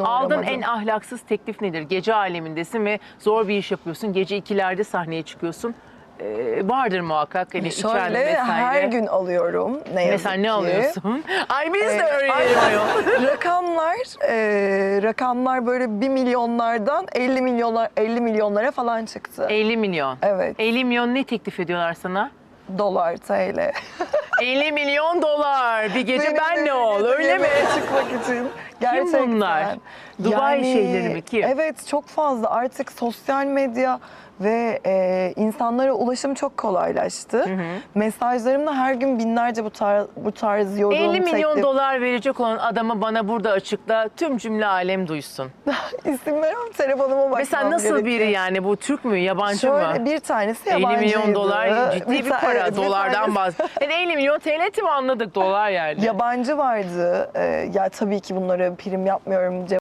Uğramadım. en ahlaksız teklif nedir? Gece alemindesin ve zor bir iş yapıyorsun. Gece ikilerde sahneye çıkıyorsun. Ee, vardır muhakkak. Hani içeride Şöyle vesaire. her gün alıyorum ne yazık Mesela ne ki. alıyorsun? Ay biz de Ee, öğrenelim ay- ayol. rakamlar e, rakamlar böyle 1 milyonlardan 50 milyonlar 50 milyonlara falan çıktı. 50 milyon. Evet. 50 milyon ne teklif ediyorlar sana? Dolar, TL. 50 milyon dolar. Bir gece Benim ben ne ol öyle mi? çıkmak için. Gerçekten. bunlar? Dubai şeyleri mi? Kim? Evet çok fazla artık sosyal medya ve e, insanlara ulaşım çok kolaylaştı. Mesajlarımda her gün binlerce bu tarz, bu tarz yorum, 50 milyon teklif- dolar verecek olan adamı bana burada açıkla tüm cümle alem duysun. İsim veremem telefonuma bakmam Mesela nasıl biri gerekiyor. yani bu Türk mü yabancı Şöyle mı? bir tanesi 50 yabancıydı. milyon dolar ciddi bir, ta- para. bir Dolardan bahsediyoruz. Yani 50 milyon TL mi anladık dolar yani. Yabancı vardı. Ee, ya tabii ki bunlara prim yapmıyorum.